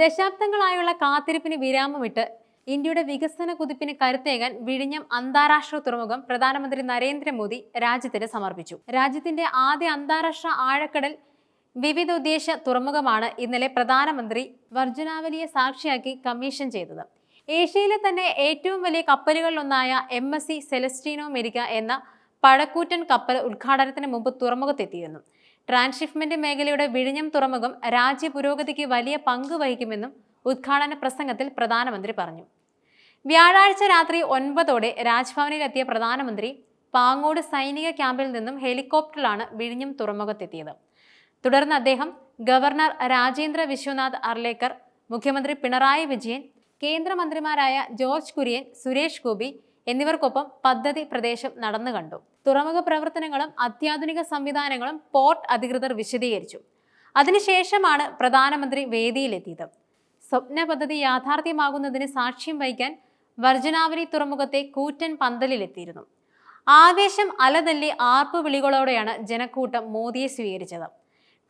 ദശാബ്ദങ്ങളായുള്ള കാത്തിരിപ്പിന് വിരാമമിട്ട് ഇന്ത്യയുടെ വികസന കുതിപ്പിന് കരുത്തേകാൻ വിഴിഞ്ഞം അന്താരാഷ്ട്ര തുറമുഖം പ്രധാനമന്ത്രി നരേന്ദ്രമോദി രാജ്യത്തിന് സമർപ്പിച്ചു. രാജ്യത്തിന്റെ ആദ്യ അന്താരാഷ്ട്ര ആഴക്കടൽ വിവിധ ഉദ്ദേശ തുറമുഖമാണ് ഇന്നലെ പ്രധാനമന്ത്രി വർജനാവലിയെ സാക്ഷിയാക്കി കമ്മീഷൻ ചെയ്തത്. ഏഷ്യയിലെ തന്നെ ഏറ്റവും വലിയ കപ്പലുകളിലൊന്നായ M S C Celestino Maresca എന്ന പഴക്കൂറ്റൻ കപ്പൽ ഉദ്ഘാടനത്തിന് മുമ്പ് തുറമുഖത്തെത്തിയിരുന്നു. ട്രാൻസ്ഷിപ്മെന്റ് മേഖലയുടെ വിഴിഞ്ഞം തുറമുഖം രാജ്യ പുരോഗതിക്ക് വലിയ പങ്ക് വഹിക്കുമെന്നും ഉദ്ഘാടന പ്രസംഗത്തിൽ പ്രധാനമന്ത്രി പറഞ്ഞു. വ്യാഴാഴ്ച രാത്രി ഒൻപതോടെ രാജ്ഭവനിലെത്തിയ പ്രധാനമന്ത്രി പാങ്ങോട് സൈനിക ക്യാമ്പിൽ നിന്നും ഹെലികോപ്റ്ററിലാണ് വിഴിഞ്ഞം തുറമുഖത്തെത്തിയത്. തുടർന്ന് അദ്ദേഹം ഗവർണർ രാജേന്ദ്ര വിശ്വനാഥ് അർലേക്കർ മുഖ്യമന്ത്രി പിണറായി വിജയൻ കേന്ദ്രമന്ത്രിമാരായ ജോർജ് കുര്യൻ സുരേഷ് ഗോപി എന്നിവർക്കൊപ്പം പദ്ധതി പ്രദേശം നടന്നു കണ്ടു. തുറമുഖ പ്രവർത്തനങ്ങളും അത്യാധുനിക സംവിധാനങ്ങളും പോർട്ട് അധികൃതർ വിശദീകരിച്ചു. അതിനുശേഷമാണ് പ്രധാനമന്ത്രി വേദിയിലെത്തിയത്. സ്വപ്ന പദ്ധതി യാഥാർത്ഥ്യമാകുന്നതിന് സാക്ഷ്യം വഹിക്കാൻ വർജനാവലി തുറമുഖത്തെ കൂറ്റൻ പന്തലിലെത്തിയിരുന്നു. ആവേശം അലതല്ലി ആർപ്പ് വിളികളോടെയാണ് ജനക്കൂട്ടം മോദിയെ സ്വീകരിച്ചത്.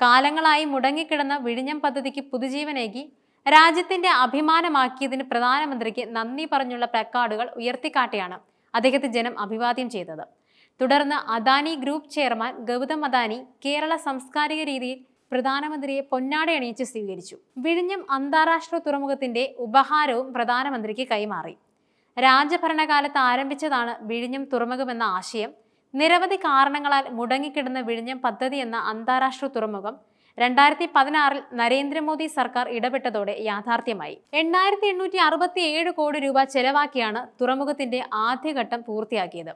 കാലങ്ങളായി മുടങ്ങിക്കിടന്ന വിഴിഞ്ഞം പദ്ധതിക്ക് പുതുജീവനേകി രാജ്യത്തിന്റെ അഭിമാനമാക്കിയതിന് പ്രധാനമന്ത്രിക്ക് നന്ദി പറഞ്ഞുള്ള പ്ലക്കാർഡുകൾ ഉയർത്തിക്കാട്ടിയാണ് അദ്ദേഹത്തെ ജനം അഭിവാദ്യം ചെയ്തത്. തുടർന്ന് അദാനി ഗ്രൂപ്പ് ചെയർമാൻ ഗൗതം അദാനി കേരള സാംസ്കാരിക രീതിയിൽ പ്രധാനമന്ത്രിയെ പൊന്നാടയണിയിച്ച് സ്വീകരിച്ചു. വിഴിഞ്ഞം അന്താരാഷ്ട്ര തുറമുഖത്തിന്റെ ഉപഹാരവും പ്രധാനമന്ത്രിക്ക് കൈമാറി. രാജഭരണകാലത്ത് ആരംഭിച്ചതാണ് വിഴിഞ്ഞം തുറമുഖമെന്ന ആശയം. നിരവധി കാരണങ്ങളാൽ മുടങ്ങിക്കിടന്ന വിഴിഞ്ഞം പദ്ധതി എന്ന അന്താരാഷ്ട്ര തുറമുഖം രണ്ടായിരത്തി പതിനാറിൽ നരേന്ദ്രമോദി സർക്കാർ ഇടപെട്ടതോടെ യാഥാർത്ഥ്യമായി. എണ്ണായിരത്തി എണ്ണൂറ്റി അറുപത്തി ഏഴ് കോടി രൂപ ചെലവാക്കിയാണ് തുറമുഖത്തിന്റെ ആദ്യഘട്ടം പൂർത്തിയാക്കിയത്.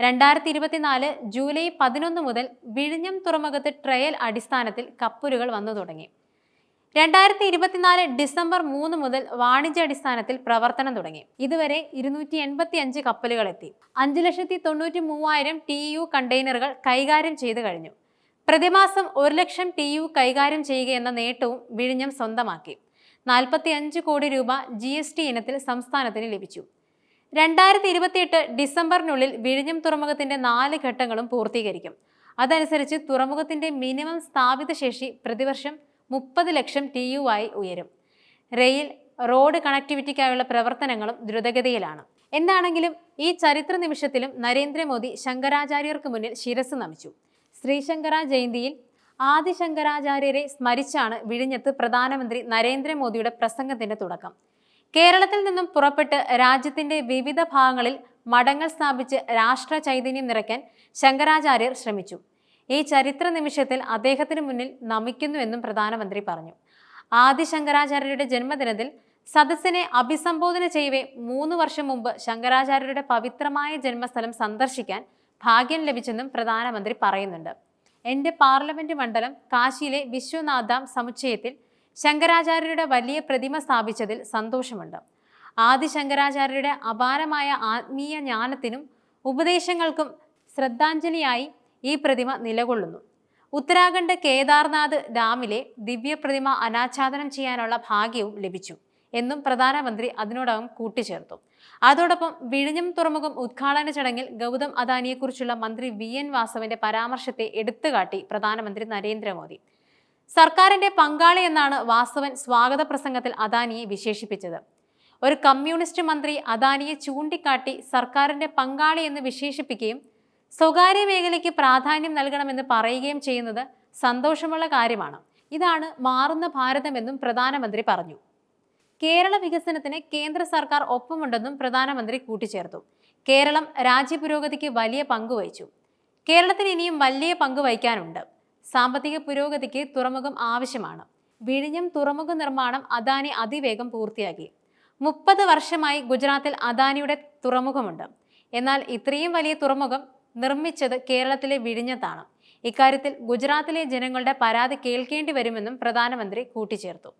രണ്ടായിരത്തി ഇരുപത്തിനാല് ജൂലൈ പതിനൊന്ന് മുതൽ വിഴിഞ്ഞം തുറമുഖത്ത് ട്രയൽ അടിസ്ഥാനത്തിൽ കപ്പലുകൾ വന്നു തുടങ്ങി. രണ്ടായിരത്തി ഇരുപത്തിനാല് ഡിസംബർ മൂന്ന് മുതൽ വാണിജ്യാടിസ്ഥാനത്തിൽ പ്രവർത്തനം തുടങ്ങി. ഇതുവരെ ഇരുന്നൂറ്റി എൺപത്തി അഞ്ച് കപ്പലുകൾ എത്തി. അഞ്ച് ലക്ഷത്തി തൊണ്ണൂറ്റി മൂവായിരം ടി യു കണ്ടെയ്നറുകൾ കൈകാര്യം ചെയ്തു കഴിഞ്ഞു. പ്രതിമാസം ഒരു ലക്ഷം ടി യു കൈകാര്യം ചെയ്യുക എന്ന നേട്ടവും വിഴിഞ്ഞം സ്വന്തമാക്കി. നാൽപ്പത്തി അഞ്ച് കോടി രൂപ ജി എസ് ടി ഇനത്തിൽ സംസ്ഥാനത്തിന് ലഭിച്ചു. രണ്ടായിരത്തി ഇരുപത്തിയെട്ട് ഡിസംബറിനുള്ളിൽ വിഴിഞ്ഞം തുറമുഖത്തിന്റെ നാല് ഘട്ടങ്ങളും പൂർത്തീകരിക്കും. അതനുസരിച്ച് തുറമുഖത്തിന്റെ മിനിമം സ്ഥാപിത ശേഷി പ്രതിവർഷം മുപ്പത് ലക്ഷം ടി യു ആയി ഉയരും. റെയിൽ റോഡ് കണക്ടിവിറ്റിക്കായുള്ള പ്രവർത്തനങ്ങളും ദ്രുതഗതിയിലാണ്. എന്താണെങ്കിലും ഈ ചരിത്ര നിമിഷത്തിലും നരേന്ദ്രമോദി ശങ്കരാചാര്യർക്ക് മുന്നിൽ ശിരസ് നമിച്ചു. ശ്രീശങ്കര ജയന്തിയിൽ ആദിശങ്കരാചാര്യരെ സ്മരിച്ചാണ് വിഴിഞ്ഞത്ത് പ്രധാനമന്ത്രി നരേന്ദ്രമോദിയുടെ പ്രസംഗത്തിന്റെ തുടക്കം. കേരളത്തിൽ നിന്നും പുറപ്പെട്ട് രാജ്യത്തിന്റെ വിവിധ ഭാഗങ്ങളിൽ മഠങ്ങൾ സ്ഥാപിച്ച് രാഷ്ട്ര ചൈതന്യം നിറയ്ക്കാൻ ശങ്കരാചാര്യർ ശ്രമിച്ചു. ഈ ചരിത്ര നിമിഷത്തിൽ അദ്ദേഹത്തിന് മുന്നിൽ നമിക്കുന്നുവെന്നും പ്രധാനമന്ത്രി പറഞ്ഞു. ആദിശങ്കരാചാര്യരുടെ ജന്മദിനത്തിൽ സദസ്സിനെ അഭിസംബോധന ചെയ്യവേ മൂന്ന് വർഷം മുമ്പ് ശങ്കരാചാര്യരുടെ പവിത്രമായ ജന്മസ്ഥലം സന്ദർശിക്കാൻ ഭാഗ്യം ലഭിച്ചെന്നും പ്രധാനമന്ത്രി പറയുന്നുണ്ട്. എന്റെ പാർലമെന്റ് മണ്ഡലം കാശിയിലെ വിശ്വനാഥാം സമുച്ചയത്തിൽ ശങ്കരാചാര്യരുടെ വലിയ പ്രതിമ സ്ഥാപിച്ചതിൽ സന്തോഷമുണ്ട്. ആദി ശങ്കരാചാര്യരുടെ അപാരമായ ആത്മീയ ജ്ഞാനത്തിനും ഉപദേശങ്ങൾക്കും ശ്രദ്ധാഞ്ജലിയായി ഈ പ്രതിമ നിലകൊള്ളുന്നു. ഉത്തരാഖണ്ഡ് കേദാർനാഥ് ഡാമിലെ ദിവ്യപ്രതിമ അനാച്ഛാദനം ചെയ്യാനുള്ള ഭാഗ്യവും ലഭിച്ചു എന്നും പ്രധാനമന്ത്രി അതിനോടകം കൂട്ടിച്ചേർത്തു. അതോടൊപ്പം വിഴിഞ്ഞം തുറമുഖം ഉദ്ഘാടന ചടങ്ങിൽ ഗൗതം അദാനിയെക്കുറിച്ചുള്ള മന്ത്രി വി എൻ വാസവന്റെ പരാമർശത്തെ എടുത്തുകാട്ടി പ്രധാനമന്ത്രി നരേന്ദ്രമോദി. സർക്കാരിന്റെ പങ്കാളി എന്നാണ് വാസവൻ സ്വാഗത പ്രസംഗത്തിൽ അദാനിയെ വിശേഷിപ്പിച്ചത്. ഒരു കമ്മ്യൂണിസ്റ്റ് മന്ത്രി അദാനിയെ ചൂണ്ടിക്കാട്ടി സർക്കാരിന്റെ പങ്കാളി എന്ന് വിശേഷിപ്പിക്കുകയും സ്വകാര്യ മേഖലയ്ക്ക് പ്രാധാന്യം നൽകണമെന്ന് പറയുകയും ചെയ്യുന്നത് സന്തോഷമുള്ള കാര്യമാണ്. ഇതാണ് മാറുന്ന ഭാരതമെന്നും പ്രധാനമന്ത്രി പറഞ്ഞു. കേരള വികസനത്തിന് കേന്ദ്ര സർക്കാർ ഒപ്പമുണ്ടെന്നും പ്രധാനമന്ത്രി കൂട്ടിച്ചേർത്തു. കേരളം രാജ്യപുരോഗതിക്ക് വലിയ പങ്ക് വഹിച്ചു. കേരളത്തിന് ഇനിയും വലിയ പങ്ക് വഹിക്കാനുണ്ട്. സാമ്പത്തിക പുരോഗതിക്ക് തുറമുഖം ആവശ്യമാണ്. വിഴിഞ്ഞം തുറമുഖ നിർമ്മാണം അദാനി അതിവേഗം പൂർത്തിയാക്കി. മുപ്പത് വർഷമായി ഗുജറാത്തിൽ അദാനിയുടെ തുറമുഖമുണ്ട്. എന്നാൽ ഇത്രയും വലിയ തുറമുഖം നിർമ്മിച്ചത് കേരളത്തിലെ വിഴിഞ്ഞത്താണ്. ഇക്കാര്യത്തിൽ ഗുജറാത്തിലെ ജനങ്ങളുടെ പരാതി കേൾക്കേണ്ടി വരുമെന്നും പ്രധാനമന്ത്രി കൂട്ടിച്ചേർത്തു.